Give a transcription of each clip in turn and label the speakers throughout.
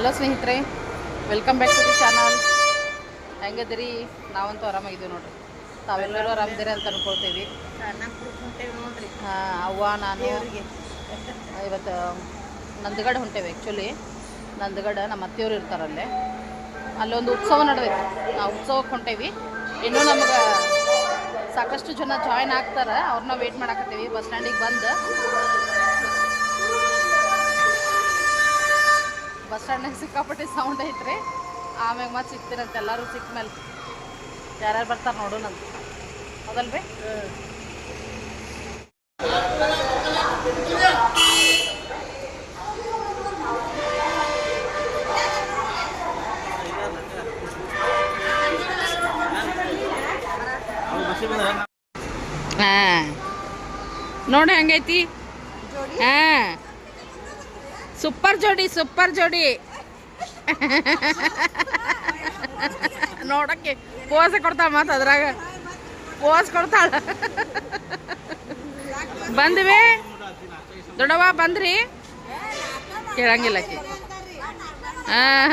Speaker 1: Hello ಸ್ನೇಹಿತರೆ welcome back to the channel ಹೆಂಗದಿರಿ ನಾವಂತೂ ಆರಾಮಾಗಿದ್ದೀವಿ ನೋಡ್ರಿ. ತಾವೆಲ್ಲರೂ ಆರಾಮಿದ್ದೀರಿ ಅಂತ ಅನ್ಕೊಳ್ತೀವಿ.
Speaker 2: ನೋಡ್ರಿ.
Speaker 1: ಹಾಂ ಅವ್ವ ನಾನು ಇವತ್ತು ನಂದಗಡ ಹೊಂಟೇವೆ ಆ್ಯಕ್ಚುಲಿ ನಂದಗಡ ನಮ್ಮ ಅತ್ತೆಯವ್ರು ಇರ್ತಾರಲ್ಲೇ ಅಲ್ಲೊಂದು ಉತ್ಸವ ನಡೆದೈತೆ ಆ ಉತ್ಸವಕ್ಕೆ ಹೊಂಟೇವಿ. ಇನ್ನೂ ನಮ್ಗೆ ಸಾಕಷ್ಟು ಜನ ಜಾಯ್ನ್ ಆಗ್ತಾರೆ. ಅವ್ರನ್ನ ವೇಟ್ ಮಾಡಾಕತ್ತೀವಿ. ಬಸ್ ಸ್ಟ್ಯಾಂಡಿಗೆ ಬಂದು. ಸ್ಟ್ಯಾಂಡ್ನಾಗ ಸಿಕ್ಕಾಪಟ್ಟೆ ಸೌಂಡ್ ಐತ್ರಿ. ಆಮ್ಯಾಗ ಮತ್ತೆ ಸಿಕ್ತಿರಂತೆ ಎಲ್ಲರೂ ಸಿಕ್ಕ ಮೇಲೆ ಯಾರ್ಯಾರು ಬರ್ತಾರೆ ನೋಡೋಣಂತ ಹೌದಲ್ರಿ? ಹಾಂ. ನೋಡಿ ಹೆಂಗೈತಿ? ಹಾಂ. ಸೂಪರ್ ಜೋಡಿ ಸೂಪರ್ ಜೋಡಿ. ನೋಡಕ್ಕೆ ಪೋಸ್ ಕೊಡ್ತಾಳ ಮತ್ತೆ ಅದ್ರಾಗ. ಪೋಸ್ ಕೊಡ್ತಾಳ. ಬಂದ್ವಿ. ದೊಡವ ಬಂದ್ರಿ? ಕೇಳಂಗಿಲ್ಲ ಹಾಂ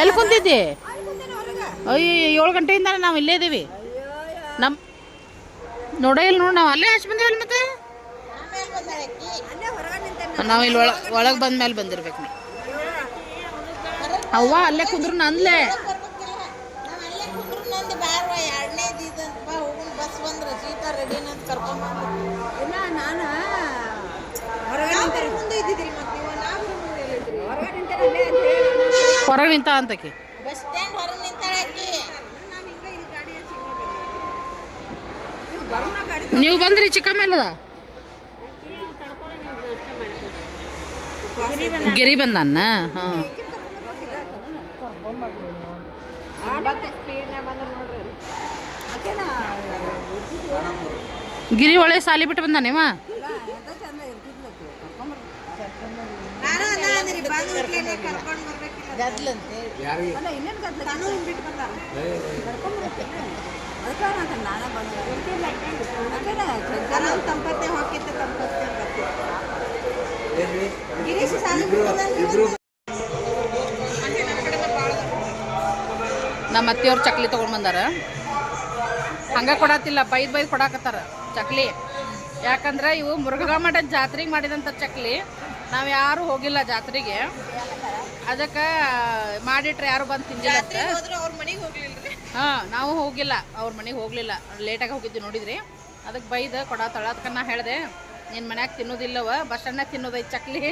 Speaker 1: ಎಲ್ಲಿ ಕುಂತಿದ್ದಿ? ಅಯ್ಯೋ ಏಳು ಗಂಟೆಯಿಂದ ನಾವು ಇಲ್ಲೇ ಇದ್ದೀವಿ ನೋಡೇ ಇಲ್ಲ ನೋಡಿ, ನಾವು ಅಲ್ಲೇ ಹಚ್ಚಿ ಬಂದೇವಲ್ಲ ಮತ್ತೆ? ನಾವು ಇಲ್ಲಿ ಒಳ ಒಳಗೆ ಬಂದ ಮೇಲೆ ಬಂದಿರ್ಬೇಕು ಅವ್ವ, ಅಲ್ಲೇ ಕುಂದ್ರು ನಂದ್ಲೆ. ಹೊರಗೆ ನಿಂತ ಅಂತಕಿ
Speaker 2: ಬಸ್ ಸ್ಟ್ಯಾಂಡ್ ಹೊರಗೆ ನಿಂತಾಳಕಿ
Speaker 1: ನೀವು ಬಂದ್ರಿ ಚಿಕ್ಕಮ್ಮಲ್ಲದ ಗಿರಿ ಬಂದನ್ನ ಹಾಂ. ಗಿರಿ ಒಳ್ಳೆ ಸಾಲಿ ಬಿಟ್ಟು ಬಂದಾನೇವ
Speaker 2: ನಾನು ಬಂದು ತಂಪತ್ತೆ ತಂಪತ್ತೆ ಗಿರೀಶ್
Speaker 1: ನಮ್ಮ ಅತ್ತೆಯವ್ರು ಚಕ್ಲಿ ತಗೊಂಡ್ ಬಂದಾರ. ಹಂಗೆ ಕೊಡತ್ತಿಲ್ಲ ಬೈದ್ ಬೈದ್ ಕೊಡಾಕತ್ತಾರ ಚಕ್ಲಿ. ಯಾಕಂದ್ರೆ ಇವು ಮುರುಘಾ ಮಠ ಜಾತ್ರೆಗೆ ಮಾಡಿದಂಥ ಚಕ್ಲಿ. ನಾವು ಯಾರು ಹೋಗಿಲ್ಲ ಜಾತ್ರೆಗೆ. ಅದಕ್ಕೆ ಮಾಡಿಟ್ರೆ ಯಾರು ಬಂದು ತಿಂದಿಲ್ಲ
Speaker 2: ಅವ್ರ ಮನೆಗೆ ಹೋಗ್ಲಿಲ್ರಿ
Speaker 1: ಹಾಂ ನಾವು ಹೋಗಿಲ್ಲ. ಅವ್ರ ಮನೆಗೆ ಹೋಗಲಿಲ್ಲ. ಲೇಟಾಗಿ ಹೋಗಿದ್ವಿ ನೋಡಿದ್ರಿ. ಅದಕ್ಕೆ ಬೈದ ಕೊಡತ್ತಾಳ ಅದಕ್ಕೆ ನಾ ಹೇಳಿದೆ ನಿನ್ನ ಮನ್ಯಾಗ ತಿನ್ನೋದಿಲ್ಲವ ಬಸ್ ಸ್ಟ್ಯಾಂಡ್ನಾಗ ತಿನ್ನೋದೈತೆ ಚಕ್ಲಿ.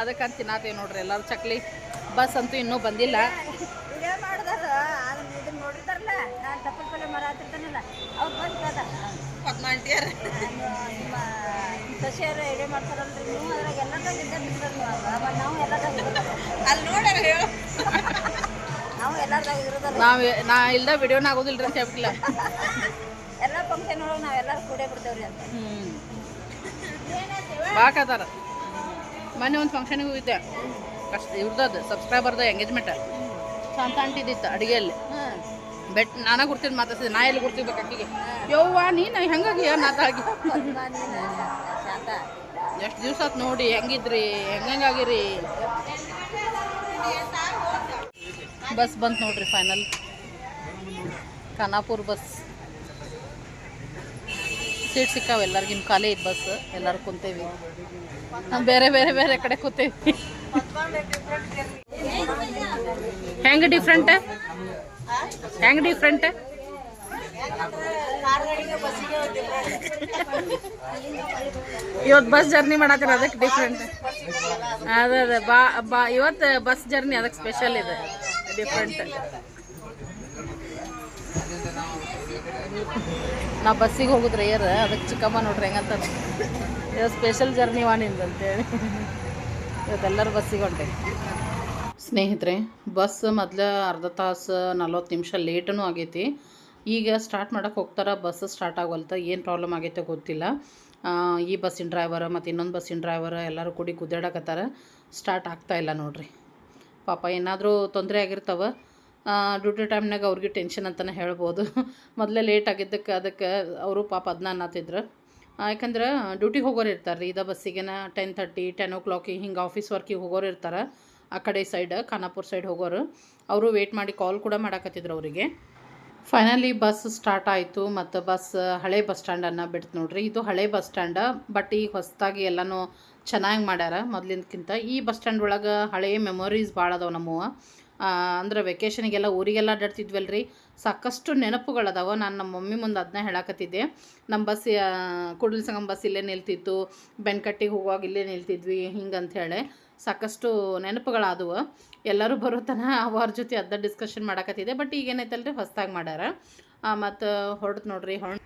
Speaker 1: ಅದಕ್ಕಂತ ತಿನ್ನತ್ತೀವಿ ನೋಡ್ರಿ ಎಲ್ಲರೂ ಚಕ್ಲಿ. ಬಸ್ ಅಂತೂ ಇನ್ನೂ ಬಂದಿಲ್ಲ.
Speaker 2: ಮಾಡ್ತಾರಲ್ರಿ ನೀವು ಅದ್ರಾಗ ಎಲ್ಲ ನೀವು ಎಲ್ಲದಾಗ ಅಲ್ಲಿ ನೋಡ್ಯಾರ ಹೇಳು. ನಾವು
Speaker 1: ನಾ ಇಲ್ದ ವಿಡಿಯೋನ ಆಗೋದಿಲ್ಲ ಅಂತ ಹೇಳ್ಬಿಲ್ಲ
Speaker 2: ಎಲ್ಲ ಫಂಕ್ಷನ್ ಒಳಗೆ ನಾವೆಲ್ಲರೂ ಕೂಡೇ ಬಿಡ್ತೇವ್ರಿ ಅಂತ.
Speaker 1: ಬಾಕತ್ತಾರ ಮೊನ್ನೆ ಒಂದು ಫಂಕ್ಷನಿಗೆ ಹೋಗಿದ್ದೆ. ಕಷ್ಟ ಇವ್ರದ್ದು ಸಬ್ಸ್ಕ್ರೈಬರ್ದು ಎಂಗೇಜ್ಮೆಂಟ್ ಶಾಂತ ಅಂಟಿದ್ದಿತ್ತು ಅಡುಗೆಯಲ್ಲಿ. ಬೆಟ್ ನಾನ ಗುರ್ತಿದ್ದು ಮಾತಾಡ್ತಿದ್ದೆ ನಾ ಎಲ್ಲಿ ಗುರ್ತಿರ್ಬೇಕು ಅಕ್ಕಿಗೆ ಯವ್ವ ನೀನು ಹೆಂಗಾಗಿ
Speaker 2: ಶಾಂತ.
Speaker 1: ಎಷ್ಟು ದಿವ್ಸ ಆತ್ ನೋಡಿ ಹೆಂಗಿದ್ರಿ ಹೆಂಗಾಗಿರಿ ಬಸ್ ಬಂತು ನೋಡ್ರಿ ಫೈನಲ್ ಖಾನಾಪುರ್ ಬಸ್. ಸೀಟ್ ಸಿಕ್ಕಾವ ಎಲ್ಲರಿಗಿನ ಖಾಲಿ ಐತೆ ಬಸ್, ಎಲ್ಲರೂ ಕುಂತೇವಿ. ನಾವು ಬೇರೆ ಬೇರೆ ಬೇರೆ ಕಡೆ ಕೂತೇವಿ. ಹೆಂಗೆ ಡಿಫ್ರೆಂಟ್ ಹೆಂಗೆ ಡಿಫ್ರೆಂಟ್ ಇವತ್ತು ಬಸ್ ಜರ್ನಿ ಮಾಡತ್ತೀರ ಅದಕ್ಕೆ ಡಿಫ್ರೆಂಟ್ ಅದೇ, ಅದ. ಬಾ ಬಾ ಇವತ್ತು ಬಸ್ ಜರ್ನಿ ಅದಕ್ಕೆ ಸ್ಪೆಷಲ್ ಇದೆ. ಡಿಫ್ರೆಂಟ್ ನಾ ಬಸ್ಸಿಗೆ ಹೋಗಿದ್ರೆ ಏರ್ ಅದಕ್ಕೆ ಚಿಕ್ಕಮ್ಮ ನೋಡ್ರಿ ಹೆಂಗಂತ ಇವತ್ತು ಸ್ಪೆಷಲ್ ಜರ್ನಿ ವಾಣಿಂದ ಅಂತೇಳಿ. ಇವತ್ತೆಲ್ಲರೂ ಬಸ್ಸಿಗೆ ಹೊಂಟೆ ಸ್ನೇಹಿತರೆ ಬಸ್ ಮೊದಲ ಅರ್ಧ ತಾಸು ನಲ್ವತ್ತು ನಿಮಿಷ ಲೇಟೂ ಆಗೈತಿ. ಈಗ ಸ್ಟಾರ್ಟ್ ಮಾಡೋಕ್ಕೆ ಹೋಗ್ತಾರೆ ಬಸ್ ಸ್ಟಾರ್ಟ್ ಆಗೋಲ್ತ ಏನು ಪ್ರಾಬ್ಲಮ್ ಆಗೈತೆ ಗೊತ್ತಿಲ್ಲ. ಈ ಬಸ್ಸಿನ ಡ್ರೈವರ್ ಮತ್ತು ಇನ್ನೊಂದು ಬಸ್ಸಿನ ಡ್ರೈವರ್ ಎಲ್ಲರೂ ಕೂಡಿ ಗುದ್ದಾಡಕತ್ತಾರ ಸ್ಟಾರ್ಟ್ ಆಗ್ತಾ ಇಲ್ಲ ನೋಡ್ರಿ. ಪಾಪ ಏನಾದರೂ ತೊಂದರೆ ಆಗಿರ್ತಾವ. ಡ್ಯೂಟಿ ಟೈಮ್ನಾಗ ಅವ್ರಿಗೆ ಟೆನ್ಷನ್ ಅಂತಲೇ ಹೇಳ್ಬೋದು. ಮೊದಲೇ ಲೇಟ್ ಆಗಿದ್ದಕ್ಕೆ ಅದಕ್ಕೆ ಅವರು ಪಾಪ ಅದನ್ನ ಅನ್ನತ್ತಿದ್ರು. ಯಾಕಂದ್ರೆ ಡ್ಯೂಟಿಗೆ ಹೋಗೋರು ಇರ್ತಾರೆ ರೀ ಇದ ಬಸ್ಸಿಗೆನ ಟೆನ್ ತರ್ಟಿ ಟೆನ್ ಓ ಕ್ಲಾಕಿಗೆ ಹಿಂಗೆ ಆಫೀಸ್ ವರ್ಕಿಗೆ ಹೋಗೋರು ಇರ್ತಾರೆ. ಆ ಕಡೆ ಸೈಡ್ ಖಾನಾಪುರ ಸೈಡ್ ಹೋಗೋರು. ಅವರು ವೇಟ್ ಮಾಡಿ ಕಾಲ್ ಕೂಡ ಮಾಡಾಕತ್ತಿದ್ರು ಅವರಿಗೆ. ಫೈನಲಿ ಬಸ್ ಸ್ಟಾರ್ಟ್ ಆಯಿತು ಮತ್ತು ಬಸ್ ಹಳೆ ಬಸ್ ಸ್ಟ್ಯಾಂಡನ್ನು ಬಿಡ್ತು ನೋಡ್ರಿ. ಇದು ಹಳೆ ಬಸ್ ಸ್ಟ್ಯಾಂಡ ಬಟ್ ಈಗ ಹೊಸದಾಗಿ ಎಲ್ಲನೂ ಚೆನ್ನಾಗಿ ಮಾಡ್ಯಾರ ಮೊದಲಿನಕ್ಕಿಂತ ಈ ಬಸ್ ಸ್ಟ್ಯಾಂಡ್ ಒಳಗೆ ಹಳೆ ಮೆಮೊರೀಸ್ ಭಾಳ ಅದಾವೆ ನಮ್ಮವ ಅಂದ್ರೆ ವೆಕೇಷನಿಗೆಲ್ಲ ಊರಿಗೆಲ್ಲ ಅಡ್ಡಾಡ್ತಿದ್ವಲ್ಲ ರೀ ಸಾಕಷ್ಟು ನೆನಪುಗಳದಾವ. ನಾನು ನಮ್ಮ ಮಮ್ಮಿ ಮುಂದೆ ಅದನ್ನ ಹೇಳಕತ್ತಿದ್ದೆ. ನಮ್ಮ ಬಸ್ ಕೂಡಲ ಸಂಗಮ ಬಸ್ ಇಲ್ಲೇ ನಿಲ್ತಿತ್ತು. ಬೆನ್ಕಟ್ಟಿಗೆ ಹೋಗುವಾಗ ಇಲ್ಲೇ ನಿಲ್ತಿದ್ವಿ ಹಿಂಗೆ ಹೇಳಿ. ಸಾಕಷ್ಟು ನೆನಪುಗಳಾದವು. ಎಲ್ಲರೂ ಬರೋ ತನಕ ಅವ್ರ ಜೊತೆ ಅದ ಡಿಸ್ಕಷನ್ ಮಾಡಕತ್ತಿದೆ ಬಟ್ ಈಗ ಏನೈತಲ್ರಿ? ಹೊಸ್ದಾಗಿ ಮಾಡ್ಯಾರ. ಮತ್ತು ಹೊಡೆದು ನೋಡ್ರಿ. ಹೊಣ್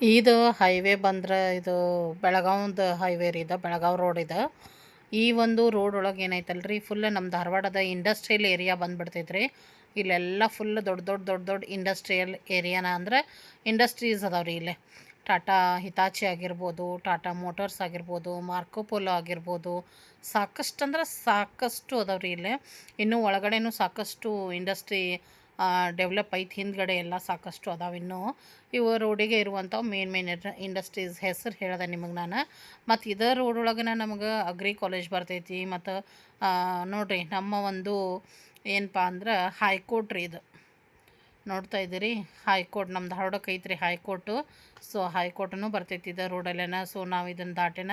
Speaker 1: ಇದು ಹೈವೇ ಬಂದ್ರೆ ಇದು ಬೆಳಗಾವ್ದು ಹೈವೇ ರೀ, ಇದು ಬೆಳಗಾವಿ ರೋಡ್ ಇದೆ. ಈ ಒಂದು ರೋಡ್ ಒಳಗೆ ಏನೈತಲ್ರಿ ಫುಲ್ ನಮ್ಮ ಧಾರವಾಡದ ಇಂಡಸ್ಟ್ರಿಯಲ್ ಏರಿಯಾ ಬಂದ್ಬಿಡ್ತೈತ್ರಿ. ಇಲ್ಲೆಲ್ಲ ಫುಲ್ ದೊಡ್ಡ ದೊಡ್ಡ ದೊಡ್ಡ ದೊಡ್ಡ ಇಂಡಸ್ಟ್ರಿಯಲ್ ಏರಿಯಾನ ಅಂದ್ರೆ ಇಂಡಸ್ಟ್ರೀಸ್ ಅದಾವ್ರಿ ಇಲ್ಲೇ. ಟಾಟಾ ಹಿತಾಚಿ ಆಗಿರ್ಬೋದು ಟಾಟಾ ಮೋಟರ್ಸ್ ಆಗಿರ್ಬೋದು ಮಾರ್ಕೋಪೋಲೋ ಆಗಿರ್ಬೋದು, ಸಾಕಷ್ಟು ಅಂದ್ರೆ ಸಾಕಷ್ಟು ಅದಾವ್ರಿ ಇಲ್ಲೇ. ಇನ್ನೂ ಒಳಗಡೆನೂ ಸಾಕಷ್ಟು ಇಂಡಸ್ಟ್ರಿ ಡೆವಲಪ್ ಐತಿ ಹಿಂದ್ಗಡೆ ಎಲ್ಲ ಸಾಕಷ್ಟು ಅದಾವೆ ಇನ್ನೂ. ಇವು ರೋಡಿಗೆ ಇರುವಂಥವು ಮೇನ್ ಮೇನ್ ಇಂಡಸ್ಟ್ರೀಸ್ ಹೆಸರು ಹೇಳಿದೆ ನಿಮಗೆ ನಾನು. ಮತ್ತು ಇದೇ ರೋಡ್ ಒಳಗನ ನಮಗೆ ಅಗ್ರಿ ಕಾಲೇಜ್ ಬರ್ತೈತಿ. ಮತ್ತು ನೋಡಿರಿ ನಮ್ಮ ಒಂದು ಏನಪ್ಪ ಅಂದ್ರೆ ಹೈಕೋರ್ಟ್ ರೀ ಇದು. ನೋಡ್ತಾ ಇದ್ದೀರಿ? ಹೈಕೋರ್ಟ್ ನಮ್ಮ ಧಾರವಾಡಕ್ಕೆ ಐತ್ರಿ ಹೈಕೋರ್ಟು. ಸೊ ಹೈಕೋರ್ಟನು ಬರ್ತೈತಿ ಇದು ರೋಡಲ್ಲೇನ. ಸೊ ನಾವು ಇದನ್ನು ದಾಟಿನ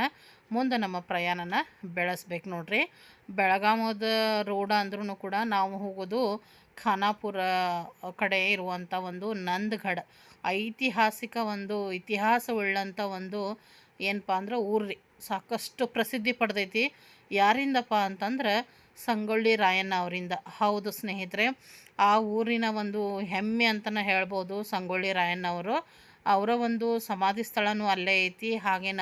Speaker 1: ಮುಂದೆ ನಮ್ಮ ಪ್ರಯಾಣನ ಬೆಳೆಸ್ಬೇಕು ನೋಡ್ರಿ. ಬೆಳಗಾಮದ ರೋಡ ಅಂದ್ರೂ ಕೂಡ ನಾವು ಹೋಗೋದು ಖಾನಾಪುರ ಕಡೆ ಇರುವಂಥ ಒಂದು ನಂದಗಢ. ಐತಿಹಾಸಿಕ ಒಂದು ಇತಿಹಾಸವುಳ್ಳಂಥ ಒಂದು ಏನಪ್ಪ ಅಂದ್ರೆ ಊರ್ರಿ ಸಾಕಷ್ಟು ಪ್ರಸಿದ್ಧಿ ಪಡೆದೈತಿ. ಯಾರಿಂದಪ್ಪ ಅಂತಂದ್ರೆ ಸಂಗೊಳ್ಳಿ ರಾಯಣ್ಣ ಅವರಿಂದ. ಹೌದು ಸ್ನೇಹಿತರೆ, ಆ ಊರಿನ ಒಂದು ಹೆಮ್ಮೆ ಅಂತಲೇ ಹೇಳ್ಬೋದು ಸಂಗೊಳ್ಳಿ ರಾಯಣ್ಣ ಅವರು. ಅವರ ಒಂದು ಸಮಾಧಿ ಸ್ಥಳನೂ ಅಲ್ಲೇ ಐತಿ. ಹಾಗೇನ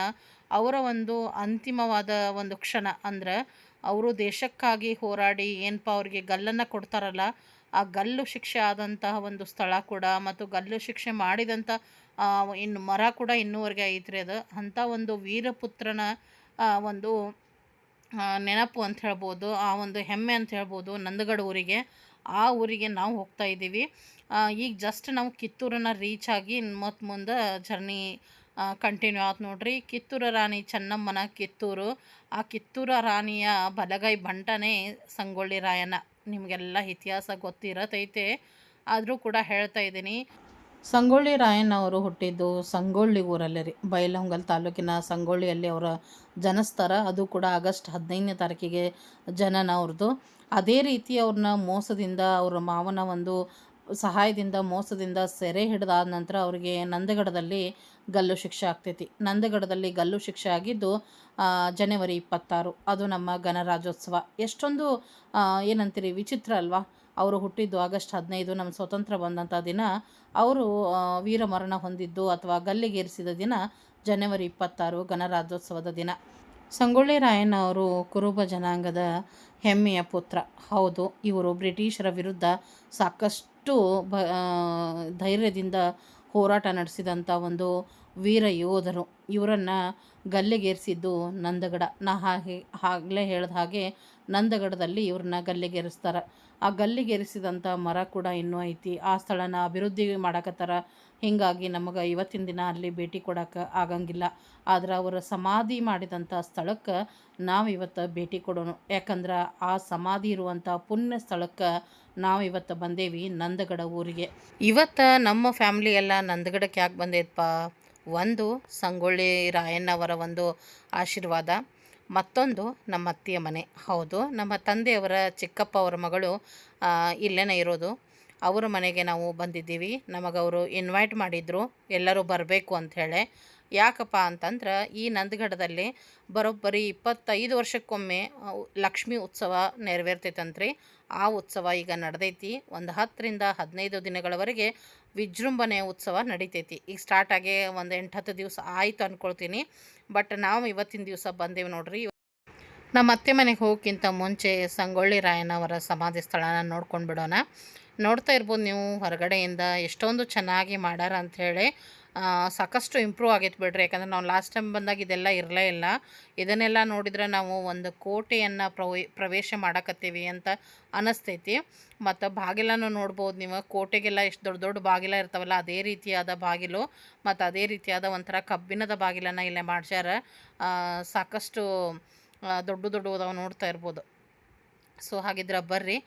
Speaker 1: ಅವರ ಒಂದು ಅಂತಿಮವಾದ ಒಂದು ಕ್ಷಣ ಅಂದ್ರೆ ಅವರು ದೇಶಕ್ಕಾಗಿ ಹೋರಾಡಿ ಏನಪ್ಪ ಅವ್ರಿಗೆ ಗಲ್ಲನ್ನು ಕೊಡ್ತಾರಲ್ಲ ಆ ಗಲ್ಲು ಶಿಕ್ಷೆ ಆದಂತಹ ಒಂದು ಸ್ಥಳ ಕೂಡ ಮತ್ತು ಗಲ್ಲು ಶಿಕ್ಷೆ ಮಾಡಿದಂಥ ಇನ್ನು ಮರ ಕೂಡ ಇನ್ನೂವರೆಗೆ ಐತ್ರಿ ಅದು. ಅಂಥ ಒಂದು ವೀರಪುತ್ರನ ಒಂದು ನೆನಪು ಅಂತ ಹೇಳ್ಬೋದು, ಆ ಒಂದು ಹೆಮ್ಮೆ ಅಂತ ಹೇಳ್ಬೋದು ನಂದಗಡ ಊರಿಗೆ. ಆ ಊರಿಗೆ ನಾವು ಹೋಗ್ತಾ ಇದ್ದೀವಿ. ಈಗ ಜಸ್ಟ್ ನಾವು ಕಿತ್ತೂರನ್ನ ರೀಚ್ ಆಗಿ ಮತ್ತು ಮುಂದೆ ಜರ್ನಿ ಕಂಟಿನ್ಯೂ ಆಯ್ತು ನೋಡ್ರಿ. ಕಿತ್ತೂರ ರಾಣಿ ಚೆನ್ನಮ್ಮನ ಕಿತ್ತೂರು. ಆ ಕಿತ್ತೂರ ರಾಣಿಯ ಬಲಗೈ ಬಂಟನೇ ಸಂಗೊಳ್ಳಿ ರಾಯಣ್ಣ. ನಿಮಗೆಲ್ಲ ಇತಿಹಾಸ ಗೊತ್ತಿರತೈತೆ. ಆದರೂ ಕೂಡ ಹೇಳ್ತಾ ಇದ್ದೀನಿ. ಸಂಗೊಳ್ಳಿ ರಾಯಣ್ಣವರು ಹುಟ್ಟಿದ್ದು ಸಂಗೊಳ್ಳಿ ಊರಲ್ಲಿ ರೀ. ಬೈಲಹೊಂಗಲ್ ತಾಲೂಕಿನ ಸಂಗೊಳ್ಳಿಯಲ್ಲಿ ಅವರ ಜನಿಸ್ತಾರೆ. ಅದು ಕೂಡ ಆಗಸ್ಟ್ ಹದಿನೈದನೇ ತಾರೀಕಿಗೆ ಜನನ ಅವ್ರದ್ದು. ಅದೇ ರೀತಿ ಅವ್ರನ್ನ ಮೋಸದಿಂದ ಅವರ ಮಾವನ ಒಂದು ಸಹಾಯದಿಂದ, ಮೋಸದಿಂದ ಸೆರೆ ಹಿಡಿದಾದ ನಂತರ ಅವರಿಗೆ ನಂದಗಡದಲ್ಲಿ ಗಲ್ಲು ಶಿಕ್ಷೆ ಆಗ್ತೈತಿ. ನಂದಗಡದಲ್ಲಿ ಗಲ್ಲು ಶಿಕ್ಷೆ ಆಗಿದ್ದು ಜನವರಿ ಇಪ್ಪತ್ತಾರು. ಅದು ನಮ್ಮ ಗಣರಾಜ್ಯೋತ್ಸವ. ಎಷ್ಟೊಂದು ಏನಂತೀರಿ, ವಿಚಿತ್ರ ಅಲ್ವಾ? ಅವರು ಹುಟ್ಟಿದ್ದು ಆಗಸ್ಟ್ ಹದಿನೈದು, ನಮ್ಮ ಸ್ವತಂತ್ರ ಬಂದಂಥ ದಿನ. ಅವರು ವೀರಮರಣ ಹೊಂದಿದ್ದು ಅಥವಾ ಗಲ್ಲಿಗೇರಿಸಿದ ದಿನ ಜನವರಿ ಇಪ್ಪತ್ತಾರು ಗಣರಾಜ್ಯೋತ್ಸವದ ದಿನ. ಸಂಗೊಳ್ಳಿ ರಾಯಣ್ಣ ಅವರು ಕುರುಬ ಜನಾಂಗದ ಹೆಮ್ಮೆಯ ಪುತ್ರ. ಹೌದು, ಇವರು ಬ್ರಿಟಿಷರ ವಿರುದ್ಧ ಸಾಕಷ್ಟು ಬ ಧೈರ್ಯದಿಂದ ಹೋರಾಟ ನಡೆಸಿದಂಥ ಒಂದು ವೀರ ಯೋಧರು. ಇವರನ್ನು ಗಲ್ಲಿಗೇರಿಸಿದ್ದು ನಂದಗಡ. ನಾ ಹಾಗೆ ಆಗಲೇ ಹೇಳಿದ ಹಾಗೆ ನಂದಗಡದಲ್ಲಿ ಇವ್ರನ್ನ ಗಲ್ಲಿಗೇರಿಸ್ತಾರೆ. ಆ ಗಲ್ಲಿಗೇರಿಸಿದಂಥ ಮರ ಕೂಡ ಇನ್ನೂ ಐತಿ. ಆ ಸ್ಥಳನ ಅಭಿವೃದ್ಧಿ ಮಾಡಕತ್ತಾರ ಹೀಗಾಗಿ ನಮಗೆ ಇವತ್ತಿನ ದಿನ ಅಲ್ಲಿ ಭೇಟಿ ಕೊಡೋಕೆ ಆಗಂಗಿಲ್ಲ. ಆದ್ರೆ ಅವರ ಸಮಾಧಿ ಮಾಡಿದಂಥ ಸ್ಥಳಕ್ಕೆ ನಾವು ಇವತ್ತು ಭೇಟಿ ಕೊಡೋಣ. ಯಾಕಂದ್ರೆ ಆ ಸಮಾಧಿ ಇರುವಂಥ ಪುಣ್ಯ ಸ್ಥಳಕ್ಕೆ ನಾವು ಇವತ್ತು ಬಂದೇವಿ ನಂದಗಡ ಊರಿಗೆ. ಇವತ್ತು ನಮ್ಮ ಫ್ಯಾಮ್ಲಿ ಎಲ್ಲ ನಂದಗಡಕ್ಕೆ ಯಾಕೆ ಬಂದೈತಪ್ಪ ಒಂದು ಸಂಗೊಳ್ಳಿ ರಾಯಣ್ಣವರ ಒಂದು ಆಶೀರ್ವಾದ. ಮತ್ತೊಂದು ನಮ್ಮ ಅತ್ತೆಯ ಮನೆ. ಹೌದು, ನಮ್ಮ ತಂದೆಯವರ ಚಿಕ್ಕಪ್ಪ ಅವರ ಮಗಳು ಇಲ್ಲೇನೇ ಇರೋದು. ಅವರ ಮನೆಗೆ ನಾವು ಬಂದಿದ್ದೀವಿ. ನಮಗೆ ಅವರು ಇನ್ವೈಟ್ ಮಾಡಿದ್ರು. ಎಲ್ಲರೂ ಬರಬೇಕು ಅಂಥೇಳಿ ಯಾಕಪ್ಪ ಅಂತಂದ್ರೆ ಈ ನಂದಗಡದಲ್ಲಿ ಬರೋಬ್ಬರಿ ಇಪ್ಪತ್ತೈದು ವರ್ಷಕ್ಕೊಮ್ಮೆ ಲಕ್ಷ್ಮಿ ಉತ್ಸವ ನೆರವೇರ್ತೈತಂತ್ರಿ. ಆ ಉತ್ಸವ ಈಗ ನಡೆದೈತಿ. ಒಂದು ಹತ್ತರಿಂದ ಹದಿನೈದು ದಿನಗಳವರೆಗೆ ವಿಜೃಂಭಣೆ ಉತ್ಸವ ನಡಿತೈತಿ. ಈಗ ಸ್ಟಾರ್ಟ್ ಆಗಿ ಒಂದು ಎಂಟು, ಹತ್ತು ದಿವಸ ಆಯಿತು ಅಂದ್ಕೊಳ್ತೀನಿ ಬಟ್ ನಾವು ಇವತ್ತಿನ ದಿವಸ ಬಂದೇವೆ ನೋಡ್ರಿ. ನಮ್ಮ ಅತ್ತೆ ಮನೆಗೆ ಹೋಗೋಕ್ಕಿಂತ ಮುಂಚೆ ಸಂಗೊಳ್ಳಿ ರಾಯಣ್ಣವರ ಸಮಾಧಿ ಸ್ಥಳನ ನೋಡ್ಕೊಂಡು ಬಿಡೋಣ. ನೋಡ್ತಾ ಇರ್ಬೋದು ನೀವು ಹೊರಗಡೆಯಿಂದ ಎಷ್ಟೊಂದು ಚೆನ್ನಾಗಿ ಮಾಡ್ಯಾರ ಅಂಥೇಳಿ ಸಾಕಷ್ಟು ಇಂಪ್ರೂವ್ ಆಗೈತೆ ಬಿಡ್ರಿ. ಯಾಕಂದ್ರೆ ನಾವು ಲಾಸ್ಟ್ ಟೈಮ್ ಬಂದಾಗ ಇದೆಲ್ಲ ಇರಲೇ ಇಲ್ಲ. ಇದನ್ನೆಲ್ಲ ನೋಡಿದ್ರೆ ನಾವು ಒಂದು ಕೋಟೆಯನ್ನು ಪ್ರವೇ, ಪ್ರವೇಶ ಮಾಡಕತ್ತೀವಿ ಅಂತ ಅನಿಸ್ತೈತಿ. ಮತ್ತು ಬಾಗಿಲನ್ನು ನೋಡ್ಬೋದು ನೀವು. ಕೋಟೆಗೆಲ್ಲ ಎಷ್ಟು ದೊಡ್ಡ ದೊಡ್ಡ ಬಾಗಿಲ ಇರ್ತಾವಲ್ಲ, ಅದೇ ರೀತಿಯಾದ ಬಾಗಿಲು. ಮತ್ತು ಅದೇ ರೀತಿಯಾದ ಒಂಥರ ಕಬ್ಬಿಣದ ಬಾಗಿಲನ್ನು ಇಲ್ಲೇ ಮಾಡ್ಸ್ಯಾರ. ಸಾಕಷ್ಟು ದೊಡ್ಡ ದೊಡ್ಡ ಅದಾವ ನೋಡ್ತಾ ಇರ್ಬೋದು. ಸೊ ಹಾಗಿದ್ರೆ ಬರ್ರಿ.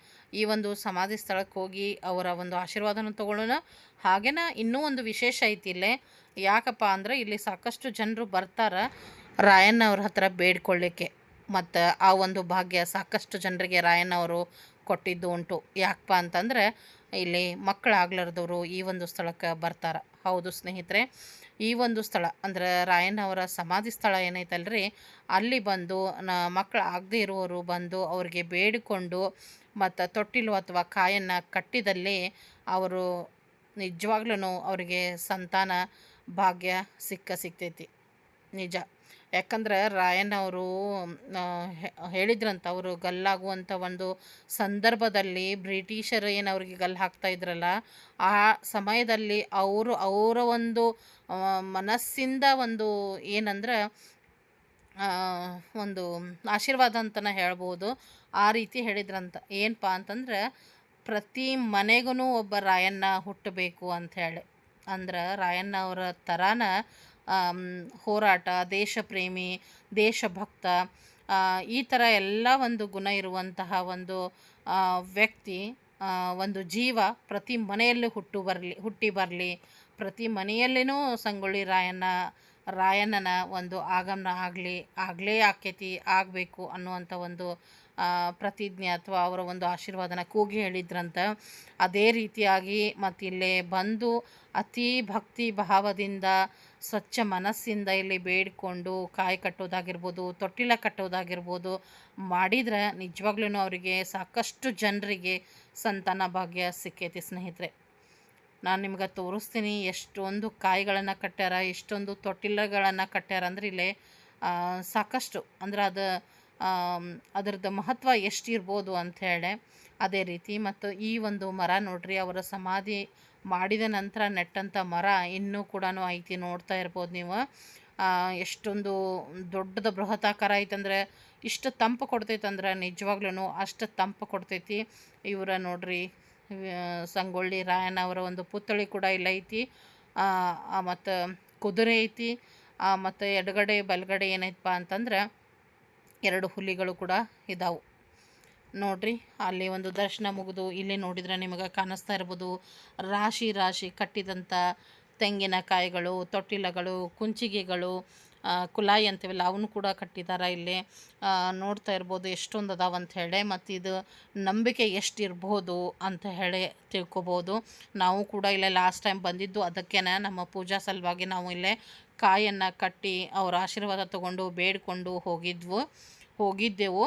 Speaker 1: ಈ ಒಂದು ಸಮಾಧಿ ಸ್ಥಳಕ್ಕೆ ಹೋಗಿ ಅವರ ಒಂದು ಆಶೀರ್ವಾದನ ತಗೊಳ್ಳೋಣ. ಹಾಗೇನ ಇನ್ನೂ ಒಂದು ವಿಶೇಷ ಐತಿ ಇಲ್ಲೇ. ಯಾಕಪ್ಪ ಅಂದ್ರೆ ಇಲ್ಲಿ ಸಾಕಷ್ಟು ಜನರು ಬರ್ತಾರೆ ರಾಯಣ್ಣವ್ರ ಹತ್ರ ಬೇಡ್ಕೊಳ್ಳಿಕ್ಕೆ. ಮತ್ತು ಆ ಒಂದು ಭಾಗ್ಯ ಸಾಕಷ್ಟು ಜನರಿಗೆ ರಾಯಣ್ಣವರು ಕೊಟ್ಟಿದ್ದು ಉಂಟು. ಯಾಕಪ್ಪ ಅಂತಂದ್ರೆ ಇಲ್ಲಿ ಮಕ್ಕಳಾಗ್ಲಾರ್ದವರು ಈ ಒಂದು ಸ್ಥಳಕ್ಕೆ ಬರ್ತಾರೆ. ಹೌದು ಸ್ನೇಹಿತರೆ. ಈ ಒಂದು ಸ್ಥಳ, ಅಂದ್ರೆ ರಾಯಣ್ಣವರ ಸಮಾಧಿ ಸ್ಥಳ ಏನೈತಲ್ರಿ? ಅಲ್ಲಿ ಬಂದು ನ ಮಕ್ಕಳು ಆಗದೇ ಇರುವವರು ಬಂದು ಅವ್ರಿಗೆ ಬೇಡಿಕೊಂಡು ಮತ್ತು ತೊಟ್ಟಿಲು ಅಥವಾ ಕಾಯನ್ನು ಕಟ್ಟಿದಲ್ಲಿ ಅವರು ನಿಜವಾಗ್ಲೂ ಅವರಿಗೆ ಸಂತಾನ ಭಾಗ್ಯ ಸಿಕ್ಕ ಸಿಗ್ತೈತಿ. ನಿಜ. ಯಾಕಂದ್ರೆ ರಾಯನವರು ಹೇಳಿದ್ರಂತ ಅವರು ಗಲ್ಲಾಗುವಂಥ ಒಂದು ಸಂದರ್ಭದಲ್ಲಿ ಬ್ರಿಟಿಷರು ಏನು ಅವ್ರಿಗೆ ಗಲ್ಲು ಹಾಕ್ತಾ ಇದ್ರಲ್ಲ, ಆ ಸಮಯದಲ್ಲಿ ಅವರು, ಅವರ ಒಂದು ಮನಸ್ಸಿಂದ ಒಂದು ಏನಂದ್ರೆ ಒಂದು ಆಶೀರ್ವಾದ ಅಂತಲೇ ಹೇಳ್ಬೋದು. ಆ ರೀತಿ ಹೇಳಿದ್ರಂತ. ಏನಪ್ಪ ಅಂತಂದ್ರೆ, ಪ್ರತಿ ಮನೆಗೂ ಒಬ್ಬ ರಾಯಣ್ಣ ಹುಟ್ಟಬೇಕು ಅಂಥೇಳಿ ಅಂದ್ರೆ ರಾಯಣ್ಣ ಅವರ ಥರಾನ ಹೋರಾಟ ದೇಶ ಪ್ರೇಮಿ ದೇಶಭಕ್ತ ಈ ಥರ ಎಲ್ಲ ಒಂದು ಗುಣ ಇರುವಂತಹ ಒಂದು ವ್ಯಕ್ತಿ ಒಂದು ಜೀವ ಪ್ರತಿ ಮನೆಯಲ್ಲೂ ಹುಟ್ಟು ಬರಲಿ, ಹುಟ್ಟಿ ಬರಲಿ, ಪ್ರತಿ ಮನೆಯಲ್ಲಿನೂ ಸಂಗೊಳ್ಳಿ ರಾಯಣ್ಣ, ರಾಯಣ್ಣನ ಒಂದು ಆಗಮನ ಆಗಲಿ, ಆಗಲೇ ಆಕೈತಿ ಆಗಬೇಕು ಅನ್ನುವಂಥ ಒಂದು ಪ್ರತಿಜ್ಞೆ ಅಥವಾ ಅವರ ಒಂದು ಆಶೀರ್ವಾದನ ಕೂಗಿ ಹೇಳಿದ್ರಂತ ಅದೇ ರೀತಿಯಾಗಿ ಮತ್ತಿಲ್ಲೇ ಬಂದು ಅತಿ ಭಕ್ತಿ ಭಾವದಿಂದ, ಸ್ವಚ್ಛ ಮನಸ್ಸಿಂದ ಇಲ್ಲಿ ಬೇಡಿಕೊಂಡು ಕಾಯಿ ಕಟ್ಟೋದಾಗಿರ್ಬೋದು, ತೊಟ್ಟಿಲ ಕಟ್ಟೋದಾಗಿರ್ಬೋದು ಮಾಡಿದ್ರೆ ನಿಜವಾಗ್ಲೂ ಅವರಿಗೆ ಸಾಕಷ್ಟು ಜನರಿಗೆ ಸಂತಾನ ಭಾಗ್ಯ ಸಿಕ್ಕೈತಿ ಸ್ನೇಹಿತರೆ. ನಾನು ನಿಮ್ಗೆ ತೋರಿಸ್ತೀನಿ ಎಷ್ಟೊಂದು ಕಾಯಿಗಳನ್ನು ಕಟ್ಟ್ಯಾರ, ಎಷ್ಟೊಂದು ತೊಟ್ಟಿಲಗಳನ್ನು ಕಟ್ಟ್ಯಾರ ಅಂದ್ರೆ ಇಲ್ಲೇ ಸಾಕಷ್ಟು. ಅಂದ್ರೆ ಅದು ಅದರದ್ದು ಮಹತ್ವ ಎಷ್ಟಿರ್ಬೋದು ಅಂಥೇಳಿ ಅದೇ ರೀತಿ ಮತ್ತು ಈ ಒಂದು ಮರ ನೋಡ್ರಿ, ಅವರ ಸಮಾಧಿ ಮಾಡಿದ ನಂತರ ನೆಟ್ಟಂಥ ಮರ ಇನ್ನೂ ಕೂಡ ಐತಿ ನೋಡ್ತಾ ಇರ್ಬೋದು ನೀವು. ಎಷ್ಟೊಂದು ದೊಡ್ಡದ ಬೃಹತಾಕಾರ ಐತಂದ್ರೆ, ಇಷ್ಟು ತಂಪು ಕೊಡ್ತೈತಂದ್ರೆ ನಿಜವಾಗ್ಲೂ ಅಷ್ಟು ತಂಪು ಕೊಡ್ತೈತಿ. ಇವರ ನೋಡ್ರಿ ಸಂಗೊಳ್ಳಿ ರಾಯಣ್ಣ ಅವರ ಒಂದು ಪುತ್ಥಳಿ ಕೂಡ ಇಲ್ಲ ಐತಿ. ಮತ್ತು ಕುದುರೆ ಐತಿ. ಮತ್ತು ಎಡಗಡೆ ಬಲಗಡೆ ಏನೈತಪ್ಪ ಅಂತಂದ್ರೆ ಎರಡು ಹುಲಿಗಳು ಕೂಡ ಇದಾವೆ. ನೋಡ್ರಿ, ಅಲ್ಲಿ ಒಂದು ದರ್ಶನ ಮುಗಿದು ಇಲ್ಲಿ ನೋಡಿದ್ರೆ ನಿಮಗೆ ಕಾಣಿಸ್ತಾ ಇರ್ಬೋದು, ರಾಶಿ ರಾಶಿ ಕಟ್ಟಿದಂಥ ತೆಂಗಿನಕಾಯಿಗಳು ತೊಟ್ಟಿಲಗಳು, ಕುಂಚಿಗೆಗಳು ಕುಲಾಯಿ ಅಂತೀವಲ್ಲ, ಅವನು ಕೂಡ ಕಟ್ಟಿದ್ದಾರೆ ಇಲ್ಲಿ. ನೋಡ್ತಾ ಇರ್ಬೋದು ಎಷ್ಟೊಂದು ಅದಾವ ಅಂತ ಹೇಳಿ. ಮತ್ತು ಇದು ನಂಬಿಕೆ ಎಷ್ಟು ಇರ್ಬೋದು ಅಂತ ಹೇಳಿ ತಿಳ್ಕೊಬೋದು. ನಾವು ಕೂಡ ಇಲ್ಲೇ ಲಾಸ್ಟ್ ಟೈಮ್ ಬಂದಿದ್ದು ಅದಕ್ಕೇ ನಮ್ಮ ಪೂಜಾ ಸಲುವಾಗಿ ನಾವು ಇಲ್ಲೇ ಕಾಯನ್ನು ಕಟ್ಟಿ ಅವ್ರ ಆಶೀರ್ವಾದ ತಗೊಂಡು ಬೇಡಿಕೊಂಡು ಹೋಗಿದ್ವು, ಹೋಗಿದ್ದೆವು.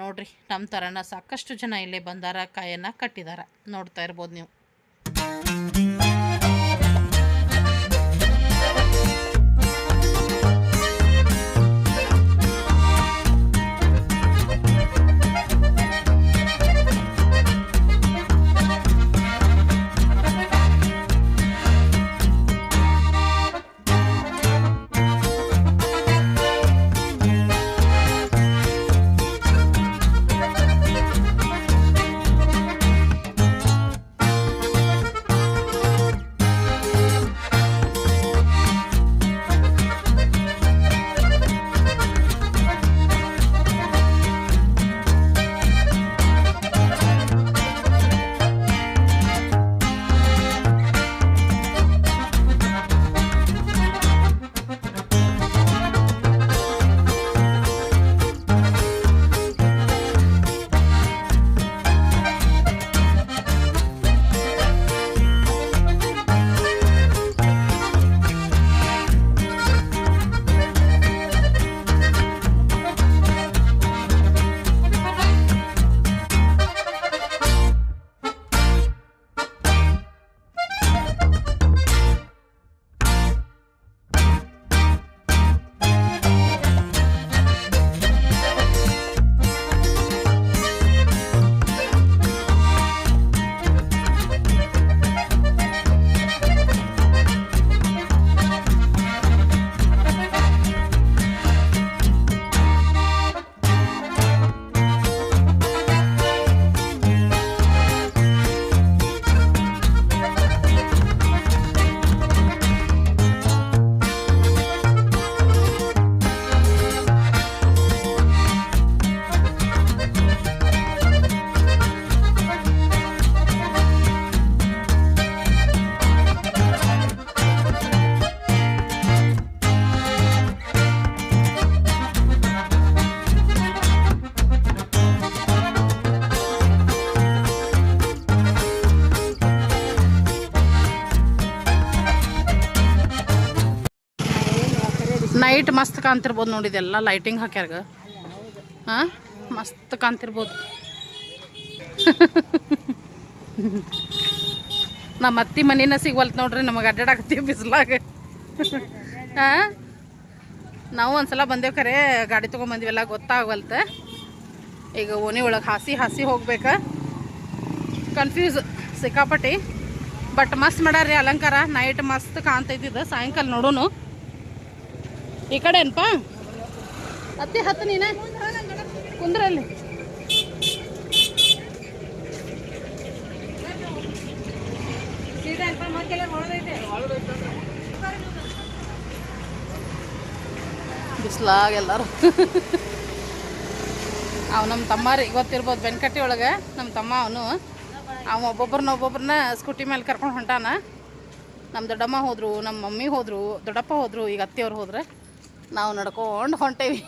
Speaker 1: ನೋಡ್ರಿ ನಮ್ಮ ಥರನ ಸಾಕಷ್ಟು ಜನ ಇಲ್ಲೇ ಬಂದಾರ, ಕಾಯನ್ನು ಕಟ್ಟಿದ್ದಾರೆ ನೋಡ್ತಾ ಇರ್ಬೋದು ನೀವು. ಮಸ್ತ್ ಕಾಣ್ತಿರ್ಬೋದು ನೋಡಿದೆಲ್ಲ ಲೈಟಿಂಗ್ ಹಾಕ್ಯಾರ ಹಾಂ? ಮಸ್ತ್ ಕಾಣ್ತಿರ್ಬೋದು ನಮ್ಮ ಅತ್ತಿ ಮನಿನ ಸಿಗ್ವಲ್ತು ನೋಡ್ರಿ, ನಮಗೆ ಅಡ್ಡಾಡಕತ್ತೀವಿ ಬಿಸಿಲಾಗ. ಹಾಂ? ನಾವು ಒಂದ್ಸಲ ಬಂದೇವು ಖರೆ ಗಾಡಿ ತೊಗೊಂಬಂದಿವೆಲ್ಲ ಗೊತ್ತಾಗವಲ್ತ. ಈಗ ಓಣಿ ಒಳಗೆ ಹಾಸಿ ಹಾಸಿ ಹೋಗ್ಬೇಕು. ಕನ್ಫ್ಯೂಸ್ ಸಿಕ್ಕಾಪಟ್ಟಿ. ಬಟ್ ಮಸ್ತ್ ಮಾಡ್ಯಾರ್ರಿ ಅಲಂಕಾರ. ನೈಟ್ ಮಸ್ತ್ ಕಾಣ್ತೈತಿದ್ದು ಸಾಯಂಕಾಲ ನೋಡೋನು. ಈ ಕಡೆ ಏನಪ್ಪ ಅತ್ತಿ ಹತ್ತು ನೀನ. ಕುಂದ್ರಲ್ಲಿ. ಬಿಸ್ಲಾಗ ಎಲ್ಲರೂ. ಅವ್ ನಮ್ಮ ತಮ್ಮಾರಿ ಗೊತ್ತಿರ್ಬೋದು ಬೆನ್ಕಟ್ಟಿ ಒಳಗೆ ನಮ್ಮ ತಮ್ಮ ಅವನು. ಅವ ಒಬ್ಬೊಬ್ರನ್ನ ಒಬ್ಬೊಬ್ರನ್ನ ಸ್ಕೂಟಿ ಮೇಲೆ ಕರ್ಕೊಂಡು ಹೊಂಟಾನ. ನಮ್ಮ ದೊಡ್ಡಮ್ಮ ಹೋದ್ರು ನಮ್ಮ ಮಮ್ಮಿ ಹೋದ್ರು ದೊಡ್ಡಪ್ಪ ಹೋದ್ರು ಈಗ ಅತ್ತೆಯವ್ರು ಹೋದ್ರೆ. ನಾವು ನಡ್ಕೊಂಡು ಹೊಂಟೇವಿ.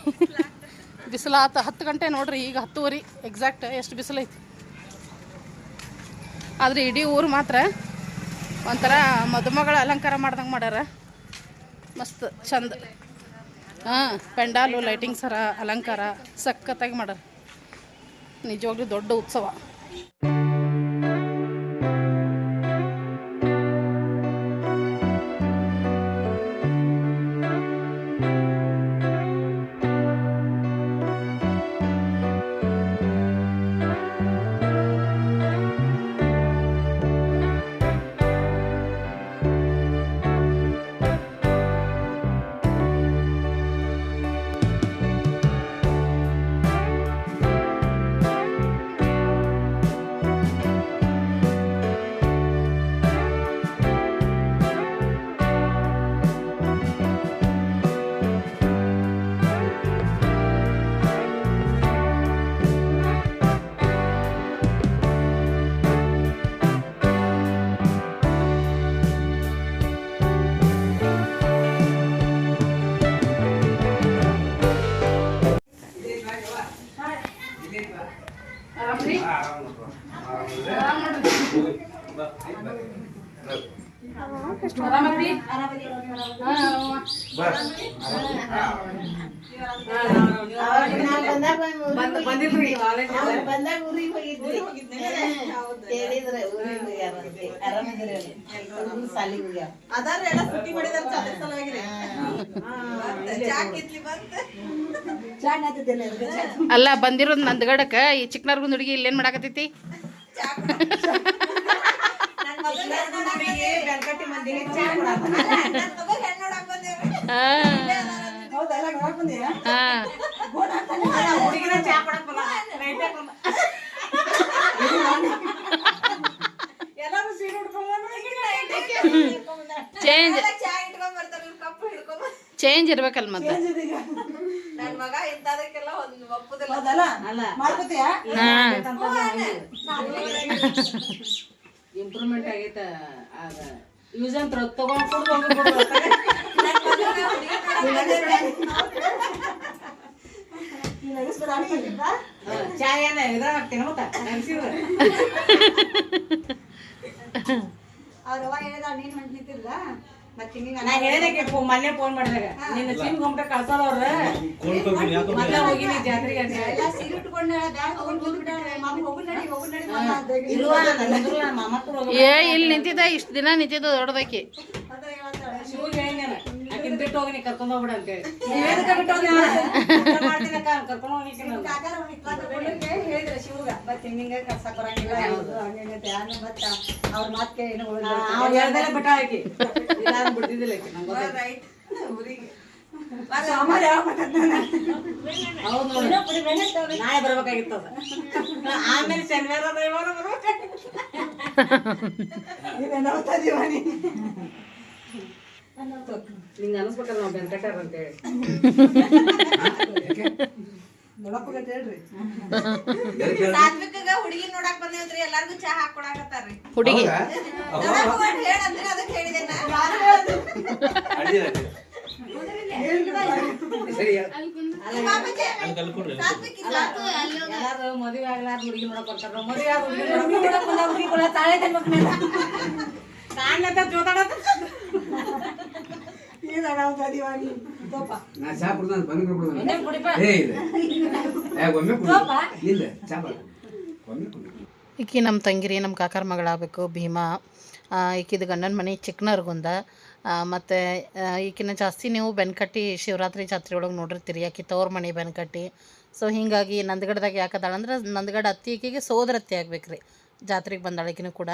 Speaker 1: ಬಿಸಿಲಾತ ಹತ್ತು ಗಂಟೆ ನೋಡ್ರಿ, ಈಗ ಹತ್ತುವರೆ. ಎಕ್ಸಾಕ್ಟ್ ಎಷ್ಟು ಬಿಸಿಲೈತಿ ಆದರೆ ಇಡೀ ಊರು ಮಾತ್ರ ಒಂಥರ ಮದುಮಗಳ ಅಲಂಕಾರ ಮಾಡ್ದಂಗೆ ಮಾಡ್ಯಾರ. ಮಸ್ತ್ ಚಂದ. ಹಾಂ, ಪೆಂಡಾಲು, ಲೈಟಿಂಗ್ ಸರ, ಅಲಂಕಾರ ಸಖತ್ತಾಗಿ ಮಾಡ್ಯಾರ. ನಿಜವಾಗ್ಲೂ ದೊಡ್ಡ ಉತ್ಸವ. ಅಲ್ಲ ಬಂದಿರೋದು ನಂದಗಡಕ ಈ ಚಿಕ್ಕನರ್ಗುಂದ್ ಹುಡುಗಿ ಇಲ್ಲೇನ್
Speaker 2: ಬಂದಿಯಾ?
Speaker 1: ಹಾಂ
Speaker 2: ಹುಡುಗಿನ ಚಾ ಕೊಡಕ್ ಬಲ್ಲ
Speaker 3: ಎಲ್ಲಾರು ಸೀರೆ ಉಟ್ಕೊಂಡ್
Speaker 1: ಚೇಂಜ್ ಚೇಂಜ್ ಇರ್ಬೇಕಲ್ಲ ಮತ್ತೆ?
Speaker 3: ನನ್ನ ಮಗ ಇಂತದಕ್ಕೆಲ್ಲ ಒಂದ್ ಒಪ್ಪುದಿಲ್ಲ.
Speaker 2: ಹೌದಲ್ಲ ಅಲ್ಲ. ಮಾಡ್ಕೋತೀಯಾ? ಇಂಪ್ರೂವ್ಮೆಂಟ್ ಆಗೈತೆ. ಆಗ ಯೂಸ್ ಅಂತ. ತಗೊಂಡ್ ಇದ್ರ ಹಾಕ್ತೀನಿ
Speaker 3: ಅವ್ರವ್ವ ಹೇಳಿದ ನೀನ್ ಹೊಂಟ್ ನಿಂತಿಲ್ಲ ಮತ್ತೆ ಹಿಂಗ
Speaker 2: ನಾ ಹೇಳಿದೆ ಮೊನ್ನೆ ಫೋನ್ ಮಾಡಿದಾಗ. ನಿನ್ನ ಗುಂಪ ಮತ್ತೆ ಹೋಗಿನಿ ಜಾತ್ರೆಗೆ ಅಂತ ಹೇಳಿ.
Speaker 3: ಎಲ್ಲ ಸೀರೆ ಉಟ್ಕೊಂಡ ಬ್ಯಾಗ್ ತಗೊಂಡ್ ಕೂತ್ಬಿಟ್ಟಾಳೆ ಮಾಮಿ ಹೋಗು ನಡಿ ಹೋಗು ನಡಿ ಮಾಮ ಅಂತ ಹೇಳಿ.
Speaker 2: ಇಲ್ವ ನನ್ನ ಮಾಮಕ್ಕರು ಹೋಗಿ
Speaker 1: ಏ ಇಲ್ಲಿ ನಿಂತಿದ್ದ ಇಷ್ಟು ದಿನ ನಿಂತಿದ್ದ ದೊಡ್ಡದಾಕಿ.
Speaker 3: ಅದ ಹೇಳ್ತಾಳೆ.
Speaker 2: ಶಿವಗೆ ಹೇಳಿದ್ದೇನೆ ಆಕಿನ್ ಬಿಟ್ಟು ಹೋಗಿ ನೀ ಕರ್ಕೊಂಡ್ ಹೋಗ್ಬಿಡ ಅಂತ ಹೇಳಿ. ಬಿಟ್ಟು ಹೋಗಿ ಕರ್ಕೊಂಡು
Speaker 3: ಕಾಕಾರ ಬೆಳಿಗ್ಗೆ ಮತ್ತೆ ಹಿಂಗ ಕಸ ಬರಂಗಿಲ್ಲ. ಹೌದು. ಹಂಗೆ ಆಮೇಲೆ ಮತ್ತ ಅವ್ರ ಮಾತ್ಕೆ ಏನು
Speaker 2: ಅವ್ರು ಹಾಕಿ ಬಿಟ್ಟ ಆಕಿ ಇಲ್ಲ ಅಂದ್ ಬಿಡ್ತಿದ್ದಿಲ್ಲ ಆಕಿ ನಂಗೆ.
Speaker 3: ರೈಟ್ ಊರಿಗೆ.
Speaker 2: ನಾಳೆ ಬರ್ಬೇಕಾಗಿತ್ತು. ಆಮೇಲೆ ಶನಿವಾರ ರವಿವಾರ ಬರ್ಬೇಕಾಗಿತ್ತು ನಿಂಗೆ ಅನಿಸ್ಬೇಕಲ್ಲ ನಾವು ಬೆಂಕಟ್ಟಾರ ಅಂತ ಹೇಳಿ
Speaker 3: ಸಾತ್ವಿಕಗ ಹುಡುಗಿ ನೋಡಕ್ ಬಂದೇವ್ರಿ ಎಲ್ಲಾರ್ಗು ಚಾ ಹಾಕೊಡಾಕತ್ತಾರ್ರಿ.
Speaker 1: ಹುಡುಗಿ.
Speaker 3: ಹೇಳಂದ್ರೆ ಅದಕ್ಕೆ ಹೇಳಿದೆ
Speaker 2: ಮದುವೆ ಆಗ್ಲಾರ ಹುಡುಗಿ ನೋಡಕ್ ಬರ್ತಾರ ಮದುವೆ ಆಗ ಹುಡುಗಿ ನೋಡಕ್ ಬಂದ ಹುಡುಗಿ ಕೂಡ ತಾಳೆ ತಿನ್ಬೇಕು ಮೇಲೆ. ಕಾಣ್ಲತ್ತ ಜೋತಾಡತ್ತ
Speaker 3: ತೋಪ
Speaker 4: ನಾ ಚಾ ಕುಡ್ದ ಬಂದ್ ಕುಡ್ದ ಏ ಇಲ್ಲ ಏ ಒಮ್ಮೆ ಕುಡಿ. ಇಲ್ಲ ಚಾ ಬೇಡ ಒಮ್ಮೆ ಕುಡಿ.
Speaker 1: ಈಕಿ ನಮ್ಮ ತಂಗಿರಿ ನಮ್ಮ ಕಾಕರ ಮಗಳಾಗಬೇಕು ಭೀಮಾ. ಆ, ಈಕಿದು ಗಂಡನ ಮನೆ ಚಿಕ್ಕನರ್ಗುಂದ ಮತ್ತು ಈಕಿನ ಜಾಸ್ತಿ ನೀವು ಬೆನ್ಕಟ್ಟಿ ಶಿವರಾತ್ರಿ ಜಾತ್ರೆ ಒಳಗೆ ನೋಡಿರ್ತೀರಿ. ಆಕಿ ತವ್ರ ಮನೆ ಬೆನ್ಕಟ್ಟಿ. ಸೊ ಹೀಗಾಗಿ ನಂದಗಡ್ದಾಗ ಯಾಕದಾಳ ಅಂದ್ರೆ ನಂದಗಡ ಅತ್ತಿ ಈಕಿಗೆ ಸೋದರತ್ತಿ ಆಗ್ಬೇಕು ರೀ ಜಾತ್ರೆಗೆ ಬಂದಾಳಿಕಿನೂ ಕೂಡ.